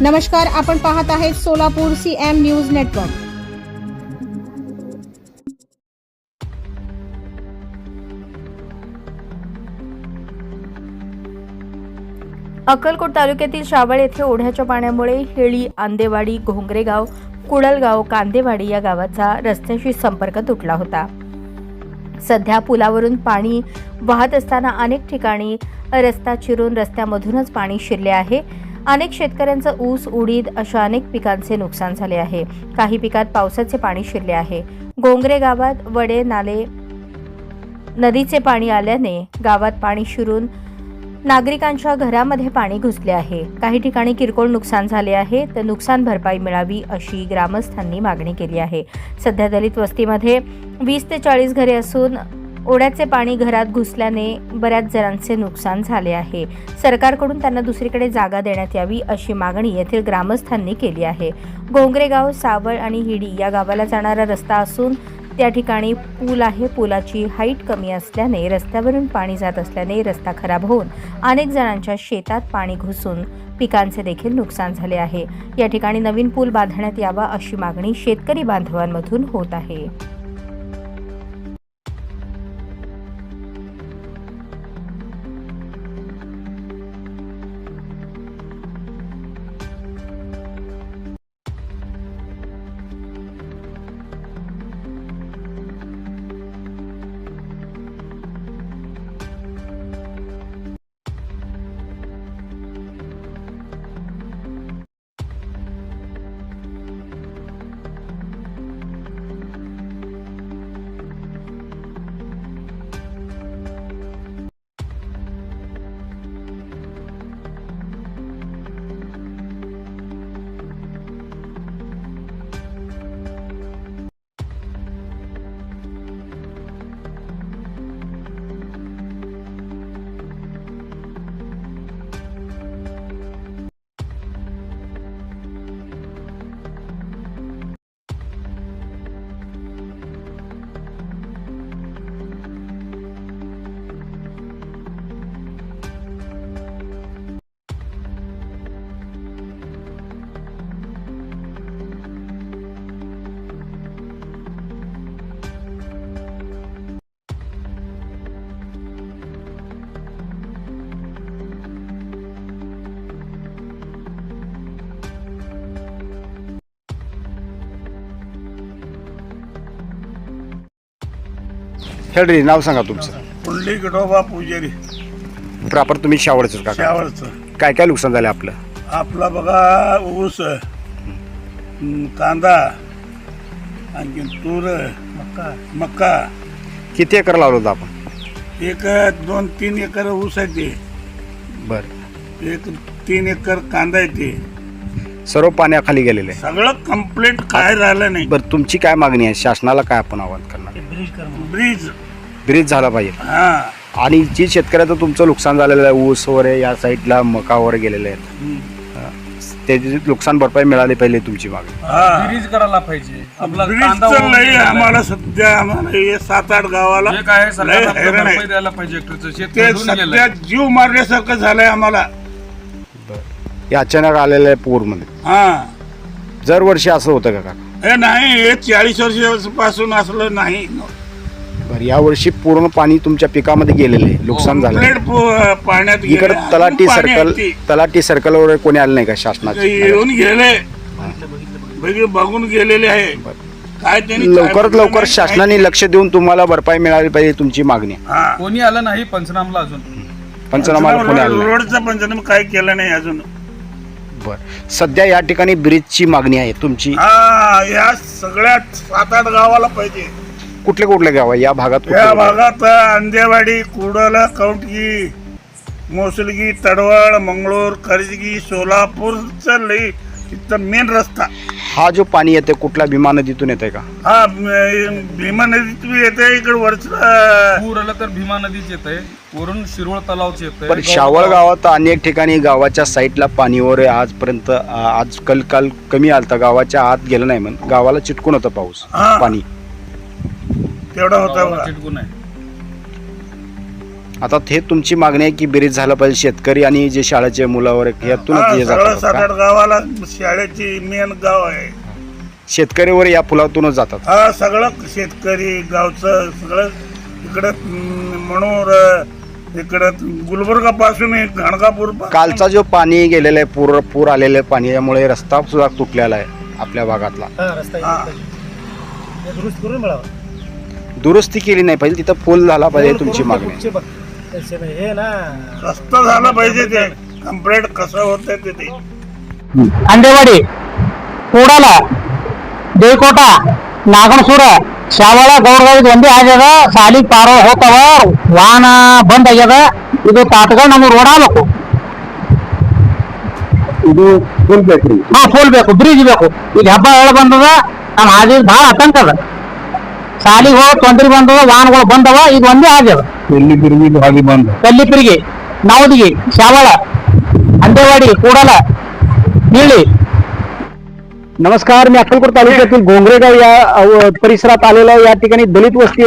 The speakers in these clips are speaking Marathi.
नमस्कार आपण पाहत आहेत Solapur C M news network Akkalkot तालुक्यातील शावळ येथे ओढ्याच्या पाण्यामुळे हेळी आंदेवाडी घोंगरेगाव कुडलगाव कांदेवाडी या गावाचा रस्त्याशी संपर्क तुटला होता. सध्या पुलावरून पाणी वाहत असताना अनेक ठिकाणी रस्ता चिरून रस्त्यामधूनच पाणी शिरले आहे. अनेक शेतकऱ्यांचं ऊस उडीद अशा अनेक पिकांचे नुकसान झाले आहे. काही पिकात पावसाचे पाणी शिरले आहे. गोंगरे गावात वडे नाले नदीचे पाणी आल्याने गावात पाणी शिरून नागरिकांच्या घरामध्ये पाणी घुसले आहे. काही ठिकाणी किरकोळ नुकसान झाले आहे. तर नुकसान भरपाई मिळावी अशी ग्रामस्थांनी मागणी केली आहे. सध्या दलित वस्तीमध्ये वीस ते चाळीस घरे असून ओढ्याचे पाणी घरात घुसल्याने बऱ्याच जणांचे नुकसान झाले आहे. सरकारकडून त्यांना दुसरीकडे जागा देण्यात यावी अशी मागणी येथील ग्रामस्थांनी केली आहे. गोंगरेगाव सावळ आणि हिडी या गावाला जाणारा रस्ता असून त्या ठिकाणी पूल आहे. पुलाची हाईट कमी असल्याने रस्त्यावरून पाणी जात असल्याने रस्ता खराब होऊन अनेक जणांच्या शेतात पाणी घुसून पिकांचे देखील नुकसान झाले आहे. या ठिकाणी नवीन पूल बांधण्यात यावा अशी मागणी शेतकरी बांधवांमधून होत आहे. खेळरी नाव सांगा तुमचं. पुंडली गडोबा पुजारी. प्रॉपर तुम्ही शावरच का? शावळचं. काय काय नुकसान झालं आपलं? आपला बघा ऊस कांदा आणखी तूर मक्का मक्का किती एकर लावलं होतं आपण? एक दोन तीन एकर ऊस आहे ते. बरं. एक तीन एकर कांदा आहे ते. सर्व पाण्याखाली गेलेलं. आहे सगळं कंप्लीट काय राहिलं नाही. बरं तुमची काय मागणी आहे? शासनाला काय आपण आवाहन करणार? ब्रिज. ब्रिज झाला पाहिजे. हा. आणि जी शेतकऱ्याचं तुमचं नुकसान झालेलं आहे ऊस वगैरे या साईडला मका वगैरे गेलेले आहेत. हं. त्याची नुकसान भरपाई मिळाली पाहिजे तुमची मागणी. हा. ब्रिज करायला पाहिजे. आपला ब्रिज कांदा तर वाहून लई गेलेला आहे. आम्हाला सध्या आम्हाला हे सात आठ गावाला जे काय आहे, लई सरकारनं आपल्याला हैराण आहे. भरपाई द्यायला पाहिजे ते गेलंय. जीव मारल्यासारखं झालंय आम्हाला. हे अचानक आलेलं आहे पूरमध्ये. हा. दरवर्षी असं होतं का? काका हे नाही हे चाळीस वर्षापासून असलं नाही. बरं यावर्षी पूर्ण पाणी तुमच्या पिकामध्ये गेलेलं आहे. नुकसान झालं Complete पु- पाण्यात इकडे गेले. तलाठी अजून पाणी सर्कल आहे ते. तलाठी सर्कल वगैरे कोणी आलं नाही का शासनाचे? येऊन गेले. बघी बघून गेलेले आहे. काय त्यांनी काय लवकरात लवकर नाही, शासनाने लक्ष देऊन तुम्हाला भरपाई मिळाली पाहिजे तुमची मागणी. आहे. हा. कोणी आलं नाही पंचनामला अजून? पंचनामा कोणी आलं नाही. रोडचा पंचनामा काय केलं नाही अजून? बरं. सध्या या ठिकाणी ब्रिजची मागणी आहे तुमची. हा या सगळ्या सात आठ गावाला पाहिजे. कुठले कुठले गाव आहे या भागात कुठले या? भागात अंदेवाडी कुडल कौटगी मोसलगी तडवळ मंगळूर करजगी सोलापूरचं लई तिथं मेन रस्ता हा जो पाणी येते कुठल्या भीमा नदीतून येते का हा म- भीमा नदीत बी येते इकडे वरचं पूर आलं तर भीमा नदीच येत आहे वरून शिरोळ तलावच येत पण शावळ गावात अनेक ठिकाणी गावाच्या साईडला पाणी वगैरे आजपर्यंत आ, आज कल काल कमी आलता गावाच्या आत गेलं नाही म्हणून गावाला चिटकून होतं पाऊस हा. पाणी तेवढा होता बघा चिटकून आहे आता हे तुमची मागणी आहे की बेरीज झालं पाहिजे शेतकरी आणि जे शाळेचे मुलावर यातूनच हा, सगळं जातात सात का? आठ गावाला शाळेची मेन गाव आहे शेतकरीवर या पुलातूनच जातात हा सगळं शेतकरी गावचं सगळं इकडं हम्म, मनोर इकडं गुलबर्गा पासून गाणगापूर कालचा जो पाणी गेलेलं आहे पूर पूर आलेलं आहे पाणी यामुळे रस्ता सुद्धा तुटलेला आहे आपल्या भागातला दुरुस्त करून मिळावं दुरुस्ती केली नाही पाहिजे तिथं पूल झाला पाहिजे तुमची मागणी आहे. पैसे नाही हे ना रस्ता झाला पाहिजे ते कम्प्लीट कसं होतंय ते ते ಅಂದೇವಾಡಿ ಕೂಡಲ ದೇಕೋಟ ನಾಗನಸೂರ ಶಾವಳ ಗೌರವ ಇದು ಒಂದೇ ಆಗ್ಯದ ಸಾಲಿ ಪಾರ ಹೋಗ್ತಾವ ವಾಹನ ಬಂದ್ ಆಗ್ಯದ ಇದು ತಾತ್ಗಳು ನಮಗೆ ರೋಡ್ ಆಗ್ಬೇಕು ಇದು ಫುಲ್ ಬೇಕ್ರಿ ಹಾ ಫುಲ್ ಬೇಕು ಬ್ರಿಡ್ಜ್ ಬೇಕು ಈಗ ಹಬ್ಬ ಹೇಳ ಬಂದದ ನಮ್ಮ ಹಾದಿ ಭಾಳ ಆತಂಕ ಅದ ಸಾಲಿಗೆ ಹೋಗ ತೊಂದರೆ ಬಂದವ ವಾಹನಗಳು ಬಂದವ ಇದು ಒಂದೇ ಆಗ್ಯದ. ಎಲ್ಲಿ ತಿರುಗಿ ಬಂದ? ಕಲ್ಲಿಪಿರಿಗೆ ನವದಿಗೆ ಶಾವಳ ಅಂದೇವಾಡಿ ಕೂಡಲ ನೀಳಿ नमस्कार मी अक्कलकोट तालुक्यातील घोंगरेगाव या परिसरात आलेलो आहे. या ठिकाणी दलित वस्ती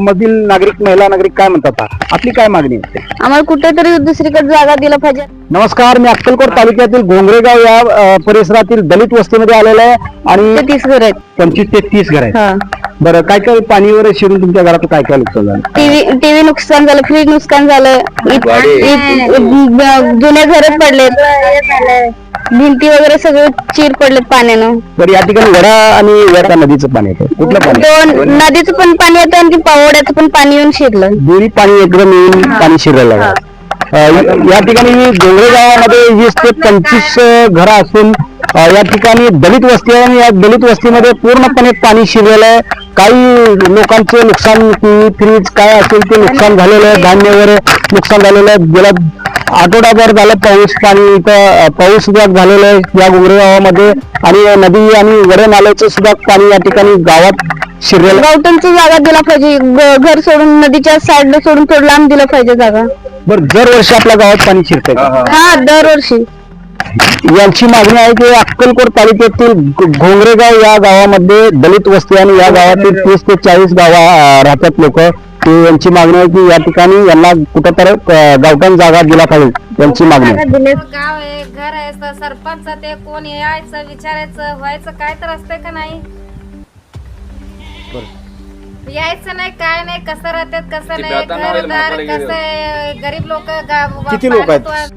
मधील नागरिक महिला नागरिक काय म्हणतात आपली काय मागणी आहे आम्हाला कुठेतरी दुसरीकडे जागा दिला पाहिजे नमस्कार मी अक्कलकोट तालुक्यातील घोंगरेगाव या परिसरातील दलित वस्तीमध्ये आलेलो आहे आणि तीस घर आहेत पंचवीस ते तीस घर आहेत हा बरं काय काय पाणी वगैरे शिरून तुमच्या घरात काय काय नुकसान झालं टीव्ही टीव्ही नुकसान झालं फ्रीज नुकसान झालं इत- इत- ब- जुने घर पडलेत भिंती वगैरे सगळे चीर पडलेत पाण्यानं. बरं या ठिकाणी वडा आणि वडा नदीचं पाणी येतं. कुठलं पाणी? दोन नदीचं पण पाणी येतं आणि पावड्याचं पण पाणी येऊन शिरलं. दोन्ही पाणी एकदम येऊन पाणी शिरलेलं आहे अ, या- या ठिकाणी डोंगरे गावामध्ये वीस ते पंचवीस घरं असून अ, या ठिकाणी दलित वस्ती आहे आणि या दलित वस्तीमध्ये पूर्णपणे पाणी शिरलेलं आहे. काही लोकांचे नुकसान टीव्ही फ्रीज काय असेल ते नुकसान झालेलं आहे धान्य वगैरे नुकसान झालेलं आहे. गेल्या आठवडाभर झालं पाऊस पाणी इथं पाऊस सुद्धा झालेला आहे या डोंगरे गावामध्ये. आणि नदी आणि वडे नाल्याचं सुद्धा पाणी या ठिकाणी गावात शिरलेलं आहे. गावठणची जागा दिला पाहिजे. ग- घर सोडून नदीच्या साईडला सोडून थोडं लांब दिलं पाहिजे जागा. बरं दरवर्षी आपल्या गावात पाणी शिरतंय का? हा दरवर्षी. यांची मागणी आहे की अक्कलकोट तालुक्यातील घो- घोंगरेगाव या गावामध्ये दलित वस्ती आणि या गावातील तीस ते चाळीस गावा अं, राहतात लोक. यांची मागणी आहे की या ठिकाणी यांना कुठंतरी अं, गावठाण जागा दिला पाहिजे यांची मागणी. आहे गाव आहे घर आहे स- सरपंच ते कोण यायचं विचारायचं व्हायचं काय तर असतंय का नाही? यायचं नाही काय नाही कसं राहतात कसं नाही घरदार कसं आहे गरीब लोक किती लोकं आहेत?